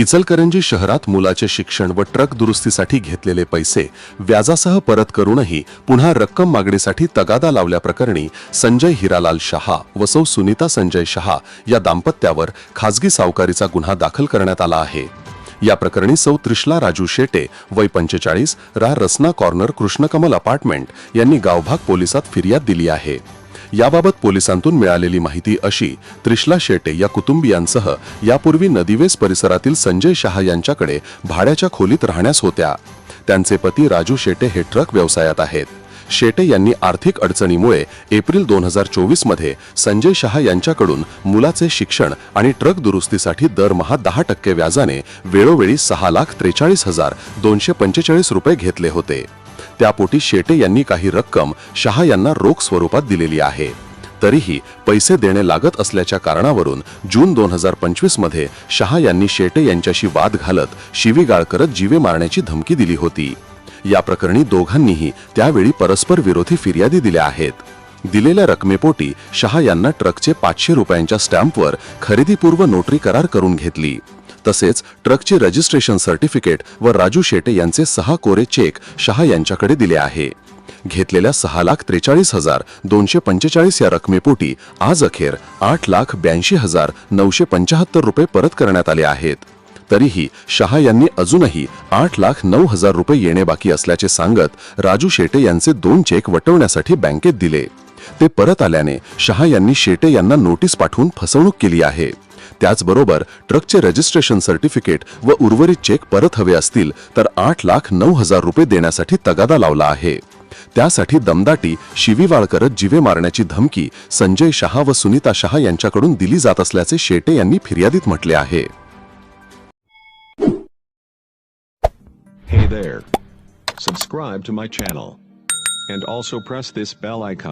इचलकरंजी शहरात मुलाचे शिक्षण व ट्रक दुरुस्तीसाठी घेतलेले पैसे व्याजासह परत करूनही पुन्हा रक्कम मागणीसाठी तगादा लावल्याप्रकरणी संजय हिरालाल शहा व सौ सुनीता संजय शहा या दाम्पत्यावर खासगी सावकारीचा गुन्हा दाखल करण्यात आला आहे. या प्रकरणी सौ त्रिशला राजू शेटे वय पंचेचाळीस रा रसना कॉर्नर कृष्णकमल अपार्टमेंट यांनी गावभाग पोलिसात फिर्याद दिली आहे. याबाबत पोलिसांतून मिळालेली माहिती अशी त्रिशला शेटे या कुटुंबियांसह यापूर्वी नदीवेस परिसरातील संजय शहा यांच्याकडे भाड्याच्या खोलीत राहण्यास होत्या. त्यांचे पती राजू शेटे हे ट्रक व्यवसायात आहेत. शेटे यांनी आर्थिक अडचणीमुळे एप्रिल दोन हजार चोवीसमध्ये संजय शहा यांच्याकडून मुलाचे शिक्षण आणि ट्रक दुरुस्तीसाठी दरमहा दहा टक्के व्याजाने वेळोवेळी सहा लाख त्रेचाळीस हजार दोनशे पंचेचाळीस रुपये घेतले होते. त्यापोटी शेटे यांनी काही रक्कम शहा यांना रोख स्वरूपात दिलेली आहे. तरीही पैसे देणे लागत असल्याच्या कारणावरून जून दोन हजार पंचवीसमध्ये शहा यांनी शेटे यांच्याशी वाद घालत शिवीगाळ करत जीवे मारण्याची धमकी दिली होती. या प्रकरणी दोघांनीही त्यावेळी परस्पर विरोधी फिर्यादी दिल्या आहेत. दिलेल्या रकमेपोटी शहा यांना ट्रकचे पाचशे रुपयांच्या स्टॅम्पवर खरेदीपूर्व नोटरी करार करून घेतली. तसेच ट्रकचे रजिस्ट्रेशन सर्टिफिकेट व राजू शेटे यांचे सहा कोरे चेक शहा यांच्याकडे दिले आहे. घेतलेल्या सहा लाख त्रेचाळीस हजार दोनशे पंचेचाळीस या रकमेपोटी आज अखेर आठ लाख ब्याऐंशी हजार नऊशे पंचाहत्तर रुपये परत करण्यात आले आहेत. तरीही शहा यांनी अजूनही आठ लाख नऊ हजार रुपये येणे बाकी असल्याचे सांगत राजू शेटे यांचे दोन चेक वटवण्यासाठी बँकेत दिले. ते परत आल्याने शहा यांनी शेटे यांना नोटीस पाठवून फसवणूक केली आहे त्याचबरोबर ट्रकचे रजिस्ट्रेशन सर्टिफिकेट व उर्वरित चेक परत हवे असतील तर आठ लाख नऊ हजार रुपये देण्यासाठी तगादा लावला आहे त्यासाठी दमदाटी शिवीवाळ करत जीवे मारण्याची धमकी संजय शहा व सुनीता शहा यांच्याकडून दिली जात असल्याचे शेटे यांनी फिर्यादीत म्हटले आहे Hey there. Subscribe to my channel. And also press this bell icon.